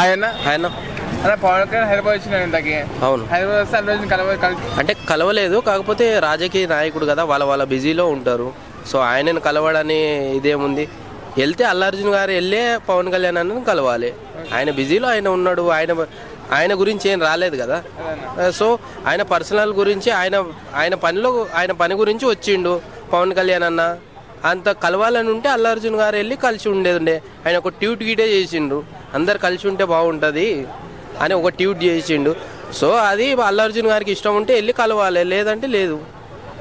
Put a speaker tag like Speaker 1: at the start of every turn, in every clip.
Speaker 1: అన్న.
Speaker 2: ఆయన
Speaker 1: అన్న. పవన్ కళ్యాణ్ హైదరాబాద్ వచ్చిన ఇంతకి
Speaker 2: అవును.
Speaker 1: హైదరాబాద్ వస్తే కలవ
Speaker 2: అంటే కలవలేదు కాకపోతే రాజకీయ నాయకుడు కదా వాళ్ళ వాళ్ళ బిజీలో ఉంటారు. సో ఆయనను కలవడని ఇదేముంది? వెళ్తే అల్లార్జున్ గారు వెళ్ళే పవన్ కళ్యాణ్ అన్నను కలవాలి. ఆయన బిజీలో ఆయన ఉన్నాడు ఆయన ఆయన గురించి ఏం రాలేదు కదా. సో ఆయన పర్సనల్ గురించి ఆయన ఆయన పనిలో ఆయన పని గురించి వచ్చిండు పవన్ కళ్యాణ్ అన్న. అంత కలవాలని ఉంటే అల్లార్జున్ గారు వెళ్ళి కలిసి ఉండేది ఉండే ఆయన ఒక ట్యూట్ గీటే చేసిండు అందరు కలిసి ఉంటే బాగుంటుంది అని ఒక ట్యూట్ చేసిండు. సో అది అల్లార్జున్ గారికి ఇష్టం ఉంటే వెళ్ళి కలవాలి లేదంటే లేదు.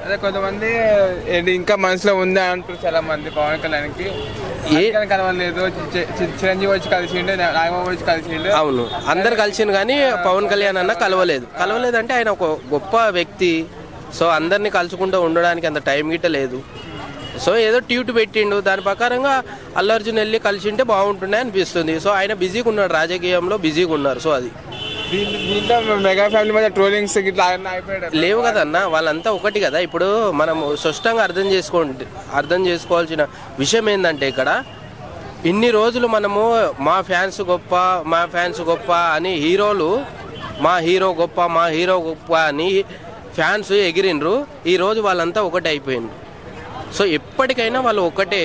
Speaker 1: అదే కొంతమంది ఇంకా మనసులో ఉంది అంటారు చాలా మంది పవన్ కళ్యాణ్కి. ఏ కలవలేదు. చిరంజీవి వచ్చి కలిసిండు నాగబాబు వచ్చి కలిసిండు.
Speaker 2: అవును. అందరు కలిసిండు కానీ పవన్ కళ్యాణ్ అన్న కలవలేదు. కలవలేదంటే ఆయన ఒక గొప్ప వ్యక్తి. సో అందరినీ కలుసుకుంటూ ఉండడానికి అంత టైం గిట్ట లేదు. సో ఏదో ట్యూట్ పెట్టిండు. దాని ప్రకారంగా అల్లార్జున్ వెళ్ళి కలిసి ఉంటే బాగుంటుండే అనిపిస్తుంది. సో ఆయన బిజీగా ఉన్నాడు. రాజకీయంలో బిజీగా ఉన్నారు. సో అది.
Speaker 1: మెగా ఫ్యామిలీ మధ్య ట్రోలింగ్స్
Speaker 2: లేవు కదన్న వాళ్ళంతా ఒకటి కదా. ఇప్పుడు మనం స్పష్టంగా అర్థం చేసుకోండి. అర్థం చేసుకోవాల్సిన విషయం ఏంటంటే ఇక్కడ ఇన్ని రోజులు మనము మా ఫ్యాన్స్ గొప్ప మా ఫ్యాన్స్ గొప్ప అని హీరోలు మా హీరో గొప్ప మా హీరో గొప్ప అని ఫ్యాన్స్ ఎగిరిండ్రు. ఈరోజు వాళ్ళంతా ఒకటి అయిపోయిండ్రు సో ఎప్పటికైనా వాళ్ళు ఒకటే.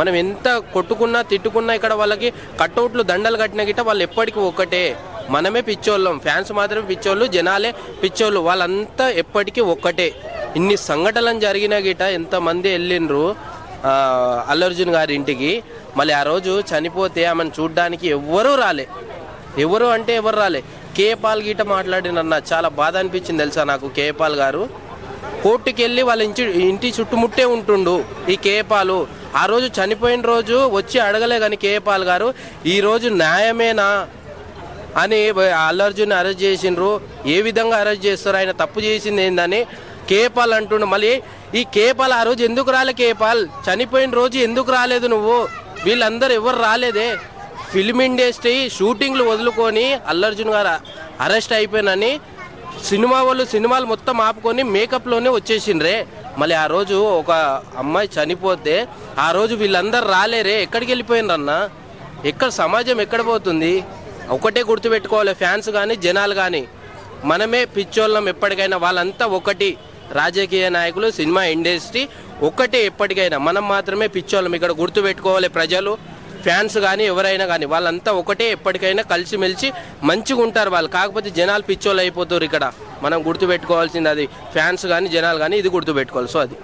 Speaker 2: మనం ఎంత కొట్టుకున్నా తిట్టుకున్నా ఇక్కడ వాళ్ళకి కట్అవుట్లు దండలు కట్టిన గిట్ట వాళ్ళు ఎప్పటికీ ఒకటే. మనమే పిచ్చోళ్ళం ఫ్యాన్స్ మాత్రమే పిచ్చోళ్ళు జనాలే పిచ్చోళ్ళు వాళ్ళంతా ఎప్పటికీ ఒక్కటే ఇన్ని సంఘటనలు జరిగిన గిట ఎంతమంది వెళ్ళిండ్రు అల్లర్జున్ గారి ఇంటికి. మళ్ళీ ఆ రోజు చనిపోతే ఆమెను చూడ్డానికి ఎవ్వరూ రాలే. ఎవరు అంటే ఎవరు రాలే. కేపాల్ గీట మాట్లాడినన్న చాలా బాధ అనిపించింది తెలుసా నాకు కేపాల్ గారు. కోర్టుకి వెళ్ళి వాళ్ళ ఇంటి ఇంటి చుట్టుముట్టే ఉంటుండు ఈ కేపాలు ఆ రోజు చనిపోయిన రోజు వచ్చి అడగలే కానీ కేపాల్ గారు ఈరోజు న్యాయమేనా అని అల్లర్జున్ అరెస్ట్ చేసిండ్రు. ఏ విధంగా అరెస్ట్ చేస్తారు? ఆయన తప్పు చేసింది ఏందని కేపాల్ అంటుండు. మళ్ళీ ఈ కేపాల్ ఆ రోజు ఎందుకు రాలే కేపాల్ చనిపోయిన రోజు ఎందుకు రాలేదు నువ్వు? వీళ్ళందరూ ఎవరు రాలేదే? ఫిల్మ్ ఇండస్ట్రీ షూటింగ్లు వదులుకొని అల్లర్జున్ గారు అరెస్ట్ అయిపోయినని సినిమా వాళ్ళు సినిమాలు మొత్తం ఆపుకొని మేకప్లోనే వచ్చేసిండ్రే. మళ్ళీ ఆ రోజు ఒక అమ్మాయి చనిపోతే ఆ రోజు వీళ్ళందరూ రాలేరే. ఎక్కడికి వెళ్ళిపోయినరన్నా ఎక్కడ సమాజం ఎక్కడ పోతుంది? ఒకటే గుర్తుపెట్టుకోవాలి ఫ్యాన్స్ కానీ జనాలు కానీ మనమే పిచ్చోళ్ళం ఎప్పటికైనా. వాళ్ళంతా ఒకటి. రాజకీయ నాయకులు సినిమా ఇండస్ట్రీ ఒకటే ఎప్పటికైనా. మనం మాత్రమే పిచ్చోళ్ళం. ఇక్కడ గుర్తుపెట్టుకోవాలి ప్రజలు. ఫ్యాన్స్ కానీ ఎవరైనా కానీ వాళ్ళంతా ఒకటే ఎప్పటికైనా కలిసిమెలిసి మంచిగా ఉంటారు వాళ్ళు. కాకపోతే జనాలు పిచ్చోళ్ళు అయిపోతారు ఇక్కడ. మనం గుర్తుపెట్టుకోవాల్సింది అది. ఫ్యాన్స్ కానీ జనాలు కానీ ఇది గుర్తుపెట్టుకోవాలి. సో అది.